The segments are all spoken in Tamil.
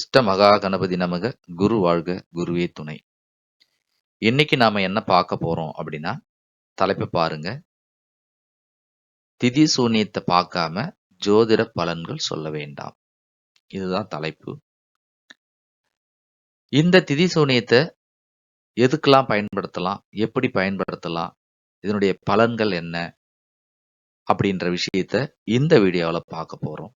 ஸ்ரீ மகா கணபதி நமக குரு வாழ்க குருவே துணை. இன்னைக்கு நாம என்ன பார்க்க போறோம் அப்படின்னா தலைப்பு பாருங்க. திதி சூன்யத்தை பார்க்காம ஜோதிட பலன்கள் சொல்ல வேண்டாம். இதுதான் தலைப்பு. இந்த திதி சூன்யத்தை எதுக்கெல்லாம் பயன்படுத்தலாம் எப்படி பயன்படுத்தலாம் இதனுடைய பலன்கள் என்ன அப்படின்ற விஷயத்த இந்த வீடியோவில் பார்க்க போறோம்.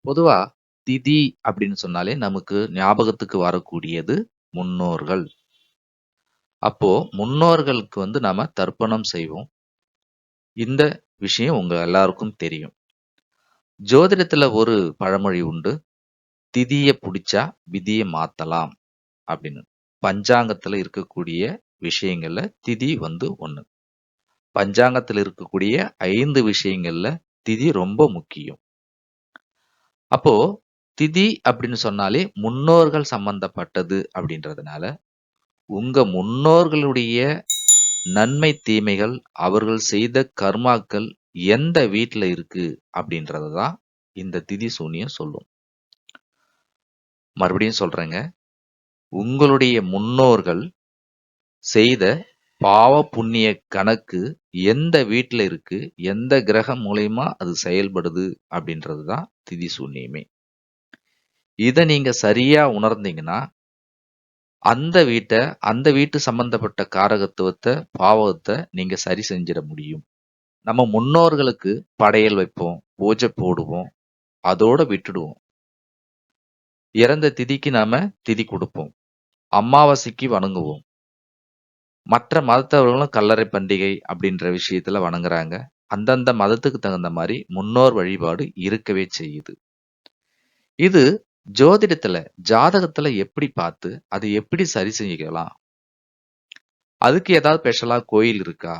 பொதுவாக திதி அப்படின்னு சொன்னாலே நமக்கு ஞாபகத்துக்கு வரக்கூடியது முன்னோர்கள். அப்போ முன்னோர்களுக்கு வந்து நாம தர்ப்பணம் செய்வோம். இந்த விஷயம் உங்க எல்லாருக்கும் தெரியும். ஜோதிடத்துல ஒரு பழமொழி உண்டு. திதிய பிடிச்சா விதிய மாத்தலாம் அப்படின்னு. பஞ்சாங்கத்துல இருக்கக்கூடிய விஷயங்கள்ல திதி வந்து ஒண்ணு. பஞ்சாங்கத்தில் இருக்கக்கூடிய ஐந்து விஷயங்கள்ல திதி ரொம்ப முக்கியம். அப்போ திதி அப்படின்னு சொன்னாலே முன்னோர்கள் சம்பந்தப்பட்டது அப்படின்றதுனால உங்க முன்னோர்களுடைய நன்மை தீமைகள் அவர்கள் செய்த கர்மாக்கள் எந்த வீட்டில் இருக்கு அப்படின்றத தான் இந்த திதி சூனியம் சொல்லும். மறுபடியும் சொல்றேங்க. உங்களுடைய முன்னோர்கள் செய்த பாவ புண்ணிய கணக்கு எந்த வீட்டில் இருக்கு எந்த கிரகம் மூலயமா அது செயல்படுது அப்படின்றது தான் திதி சூன்யமே. இதை நீங்க சரியா உணர்ந்தீங்கன்னா அந்த வீட்டை அந்த வீட்டு சம்பந்தப்பட்ட காரகத்துவத்தை பாவத்தை நீங்க சரி செஞ்சிட முடியும். நம்ம முன்னோர்களுக்கு படையல் வைப்போம் பூஜை போடுவோம் அதோட விட்டுடுவோம். இறந்த திதிக்கு நாம திதி கொடுப்போம். அமாவாசைக்கு வணங்குவோம். மற்ற மதத்தவர்களும் கல்லறை பண்டிகை அப்படின்ற விஷயத்துல வணங்குறாங்க. அந்தந்த மதத்துக்கு தகுந்த மாதிரி முன்னோர் வழிபாடு இருக்கவே செய்யுது. இது ஜோதிடத்துல ஜாதகத்துல எப்படி பார்த்து அதை எப்படி சரி செஞ்சுக்கலாம் அதுக்கு ஏதாவது ஸ்பெஷலா கோயில் இருக்கா?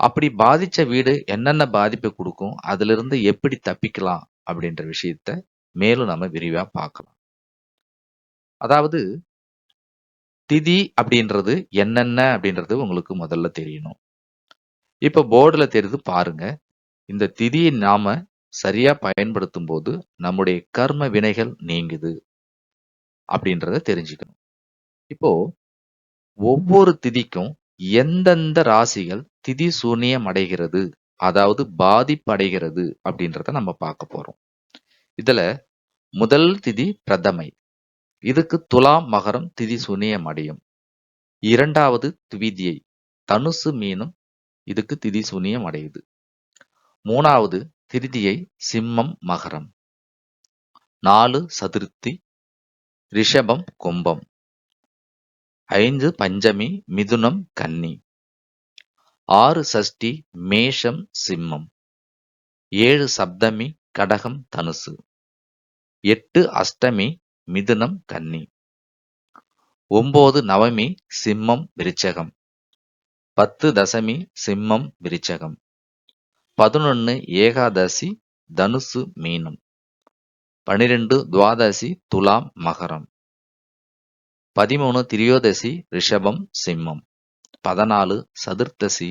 அப்படி பாதிச்ச வீடு என்னென்ன பாதிப்பை கொடுக்கும்? அதுல இருந்து எப்படி தப்பிக்கலாம்? அப்படின்ற விஷயத்த மேலும் நம்ம விரிவா பார்க்கலாம். அதாவது திதி அப்படின்றது என்னென்ன அப்படின்றது உங்களுக்கு முதல்ல தெரியணும். இப்போ போர்டுல தெரியுது பாருங்க. இந்த திதியை நாம சரியா பயன்படுத்தும் போது நம்முடைய கர்ம வினைகள் நீங்குது அப்படின்றத தெரிஞ்சுக்கணும். இப்போ ஒவ்வொரு திதிக்கும் எந்தெந்த ராசிகள் திதி சூனியம் அடைகிறது அதாவது பாதிப்படைகிறது அப்படின்றத நம்ம பார்க்க போறோம். இதுல முதல் திதி பிரதமை இதுக்கு துலாம் மகரம் திதி சூனியம் அடையும். இரண்டாவது துவிதியை தனுசு மீனும் இதுக்கு திதி சூனியம் அடையுது. மூணாவது திருதியை சிம்மம் மகரம். நாலு சதுர்த்தி ரிஷபம் கும்பம். ஐந்து பஞ்சமி மிதுனம் கன்னி. ஆறு சஷ்டி மேஷம் சிம்மம். ஏழு சப்தமி கடகம் தனுசு. எட்டு அஷ்டமி மிதுனம் கன்னி. ஒன்பது நவமி சிம்மம் விருச்சகம். பத்து தசமி சிம்மம் விருச்சகம். பதினொன்னு ஏகாதசி தனுசு மீனம். பன்னிரெண்டு துவாதசி துலாம் மகரம். பதிமூணு திரியோதசி ரிஷபம் சிம்மம். பதினாலு சதுர்த்தசி.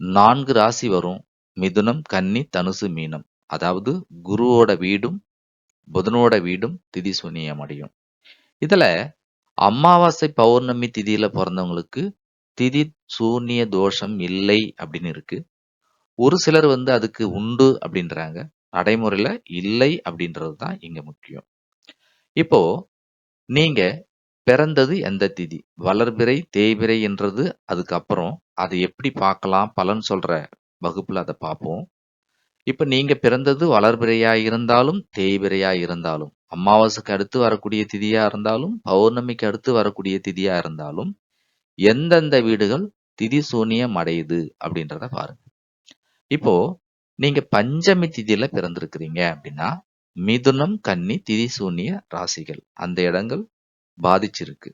நான்கு ராசி வரும் மிதுனம் கன்னி தனுசு மீனம். அதாவது குருவோட வீடும் புதனோட வீடும் திதி சுனியம் அடையும் இதுல அமாவாசை பௌர்ணமி திதியில பிறந்தவங்களுக்கு திதி சூன்ய தோஷம் இல்லை அப்படின்னு இருக்கு. ஒரு சிலர் வந்து அதுக்கு உண்டு அப்படின்றாங்க. நடைமுறையில இல்லை அப்படின்றது தான் இங்க முக்கியம். இப்போ நீங்க பிறந்தது எந்த திதி? வளர்பிறை தேய்பிறை என்றது அதுக்கப்புறம் அதை எப்படி பார்க்கலாம்? பலன் சொல்ற வகுப்புல அதை பார்ப்போம். இப்ப நீங்க பிறந்தது வளர்பிறையா இருந்தாலும் தேய்பிறையா இருந்தாலும் அமாவாசைக்கு அடுத்து வரக்கூடிய திதியா இருந்தாலும் பௌர்ணமிக்கு அடுத்து வரக்கூடிய திதியா இருந்தாலும் எந்தெந்த வீடுகள் திதி சூனியம் அடையுது அப்படின்றத பாருங்க. இப்போ நீங்க பஞ்சமி திதியில பிறந்திருக்கிறீங்க அப்படின்னா மிதுனம் கன்னி திதி சூனிய ராசிகள் அந்த இடங்கள் பாதிச்சிருக்கு.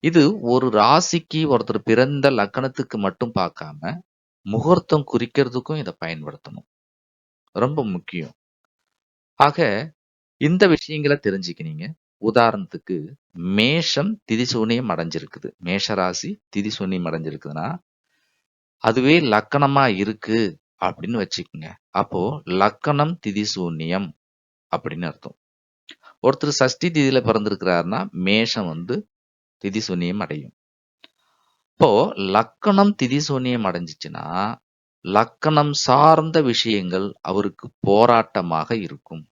இது ஒரு ராசிக்கு ஒருத்தர் பிறந்த லக்கணத்துக்கு மட்டும் பார்க்காம முகூர்த்தம் குறிக்கிறதுக்கும் இதை பயன்படுத்தணும். ரொம்ப முக்கியம். ஆக இந்த விஷயங்களை தெரிஞ்சுக்கினீங்க. உதாரணத்துக்கு மேஷம் திதிசூனியம் அடைஞ்சிருக்குது. மேஷ ராசி திதிசூனியம் அடைஞ்சிருக்குதுன்னா அதுவே லக்கணமா இருக்கு. அப்படின்னு வச்சுக்கோங்க. அப்போ லக்கணம் திதி சூன்யம் அப்படின்னு அர்த்தம். ஒருத்தர் சஷ்டி திதியில பிறந்திருக்கிறாருன்னா மேஷம் வந்து திதி சூன்யம் அடையும். இப்போ லக்கணம் திதி சூன்யம் அடைஞ்சிச்சுன்னா லக்கணம் சார்ந்த விஷயங்கள் அவருக்கு போராட்டமாக இருக்கும்.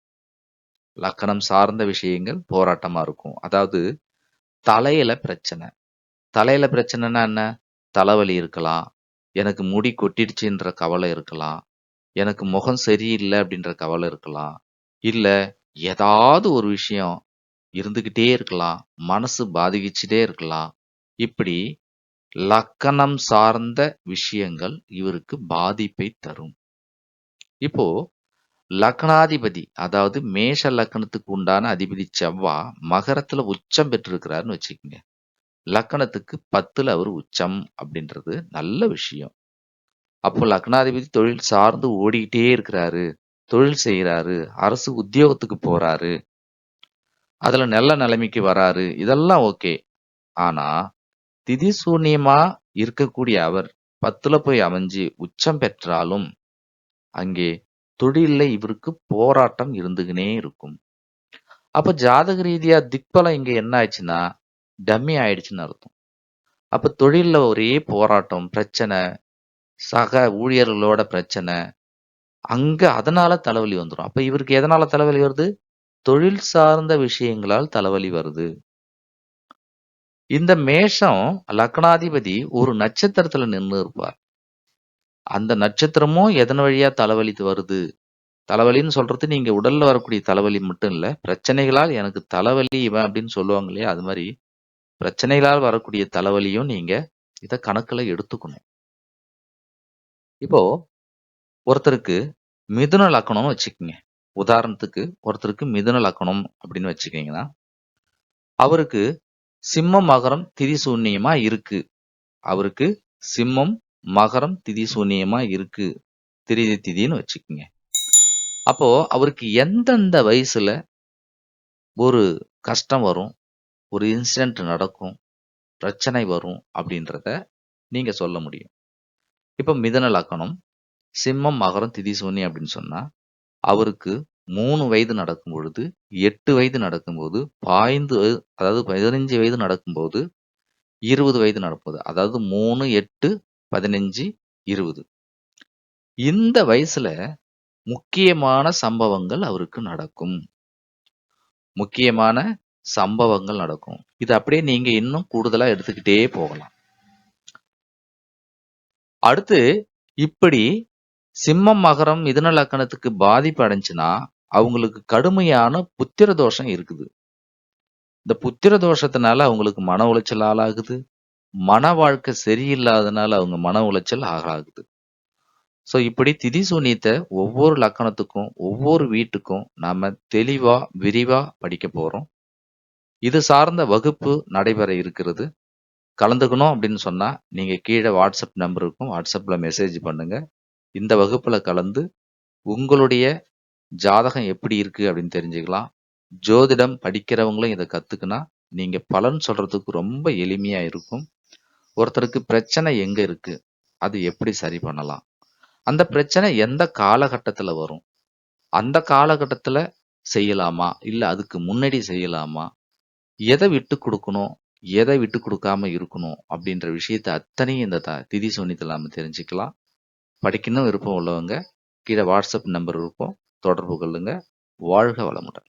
லக்கணம் சார்ந்த விஷயங்கள் போராட்டமா இருக்கும். அதாவது தலையில பிரச்சனை. தலையில பிரச்சனைனா என்ன? தலைவலி இருக்கலாம். எனக்கு முடி கொட்டிடுச்சுன்ற கவலை இருக்கலாம். எனக்கு முகம் சரியில்லை அப்படின்ற கவலை இருக்கலாம். இல்ல ஏதாவது ஒரு விஷயம் இருந்துகிட்டே இருக்கலாம். மனசு பாதிச்சுட்டே இருக்கலாம். இப்படி லக்கணம் சார்ந்த விஷயங்கள் இவருக்கு பாதிப்பை தரும். இப்போ லக்னாதிபதி அதாவது மேஷ லக்கணத்துக்கு உண்டான அதிபதி செவ்வா மகரத்துல உச்சம் பெற்றிருக்கிறாருன்னு வச்சுக்கோங்க. லக்கணத்துக்கு பத்துல அவர் உச்சம் அப்படின்றது நல்ல விஷயம். அப்போ லக்னாதிபதி தொழில் சார்ந்து ஓடிக்கிட்டே இருக்கிறாரு. தொழில் செய்யறாரு அரசு உத்தியோகத்துக்கு போறாரு. அதுல நல்ல நிலைமைக்கு வராரு. இதெல்லாம் ஓகே. ஆனா திதி சூன்யமா இருக்கக்கூடிய அவர் பத்துல போய் அமைஞ்சு உச்சம் பெற்றாலும் அங்கே தொழில்ல இவருக்கு போராட்டம் இருந்துகினே இருக்கும். அப்ப ஜாதக ரீதியா திக்பலம் இங்க என்ன ஆச்சுன்னா டம்மி ஆயிடுச்சுன்னு அர்த்தம். அப்ப தொழில்ல ஒரே போராட்டம் பிரச்சனை சக ஊழியர்களோட பிரச்சனை. அங்க அதனால தலைவலி வந்துடும் அப்ப இவருக்கு எதனால தலைவலி வருது? தொழில் சார்ந்த விஷயங்களால் தலைவலி வருது. இந்த மேஷம் லக்னாதிபதி ஒரு நட்சத்திரத்துல நின்று இருப்பார். அந்த நட்சத்திரமும் எதன் வழியா தலைவலி வருது? தலைவலின்னு சொல்றது நீங்க உடல்ல வரக்கூடிய தலைவலி மட்டும் இல்ல பிரச்சனைகளால் எனக்கு தலைவலி இவன் அப்படின்னு சொல்லுவாங்க இல்லையா? அது மாதிரி பிரச்சனைகளால் வரக்கூடிய தலைவலியும் நீங்க இதை கணக்குல எடுத்துக்கணும். இப்போ ஒருத்தருக்கு மிதுன லக்கணம்னு வச்சுக்கோங்க. உதாரணத்துக்கு ஒருத்தருக்கு மிதுன லக்கணம் அப்படின்னு வச்சுக்கிங்கன்னா அவருக்கு சிம்மம் மகரம் திதி சூன்யமா இருக்கு. அவருக்கு சிம்மம் மகரம் திதி சூன்யமா இருக்கு. திரிதி திதின்னு வச்சுக்கோங்க. அப்போ அவருக்கு எந்தெந்த வயசுல ஒரு கஷ்டம் வரும்? ஒரு இன்சிடென்ட் நடக்கும் பிரச்சனை வரும் அப்படின்றத நீங்க சொல்ல முடியும். இப்போ மிதன லக்கணம் சிம்மம் மகரம் திதி சூன்யம் அப்படின்னு சொன்னா அவருக்கு மூணு வயது நடக்கும் பொழுது எட்டு வயது நடக்கும்போது பாய்ந்து அதாவது பதினஞ்சு வயது நடக்கும்போது இருபது வயது நடப்பது அதாவது மூணு எட்டு பதினஞ்சு இருபது. இந்த வயசுல முக்கியமான சம்பவங்கள் அவருக்கு நடக்கும். முக்கியமான சம்பவங்கள் நடக்கும். இது அப்படியே நீங்க இன்னும் கூடுதலா எடுத்துக்கிட்டே போகலாம். அடுத்து இப்படி சிம்மம் மகரம் மிதுன லக்கணத்துக்கு பாதிப்பு அடைஞ்சுன்னா அவங்களுக்கு கடுமையான புத்திர தோஷம் இருக்குது. இந்த புத்திர தோஷத்தினால அவங்களுக்கு மன உளைச்சல் ஆளாகுது. மன வாழ்க்கை சரியில்லாதனால அவங்க மன உளைச்சல் ஆளாகுது ஸோ இப்படி திதி சூன்யத்தை ஒவ்வொரு லக்கணத்துக்கும் ஒவ்வொரு வீட்டுக்கும் நாம தெளிவா விரிவா படிக்க போறோம். இது சார்ந்த வகுப்பு நடைபெற இருக்கிறது. கலந்துக்கணும் அப்படின்னு சொன்னால் நீங்கள் கீழே வாட்ஸ்அப் நம்பர் இருக்கும். வாட்ஸ்அப்பில் மெசேஜ் பண்ணுங்கள் இந்த வகுப்பில் கலந்து உங்களுடைய ஜாதகம் எப்படி இருக்குது அப்படின்னு தெரிஞ்சுக்கலாம். ஜோதிடம் படிக்கிறவங்களும் இதை கற்றுக்கினா நீங்கள் பலன் சொல்கிறதுக்கு ரொம்ப எளிமையாக இருக்கும். ஒருத்தருக்கு பிரச்சனை எங்கே இருக்குது அது எப்படி சரி பண்ணலாம். அந்த பிரச்சனை எந்த காலகட்டத்தில் வரும்? அந்த காலகட்டத்தில் செய்யலாமா? இல்லை அதுக்கு முன்னாடி செய்யலாமா? எதை விட்டு கொடுக்கணும்? எதை விட்டு கொடுக்காம இருக்கணும்? அப்படின்ற விஷயத்தை அத்தனையும் இந்த த திதி சூன்யத்தில் நாம தெரிஞ்சுக்கலாம். படிக்கணும் விருப்பம் உள்ளவங்க கீழே வாட்ஸ்அப் நம்பர் இருக்கும். தொடர்பு கொள்ளுங்க. வாழ்க வளமுடன்.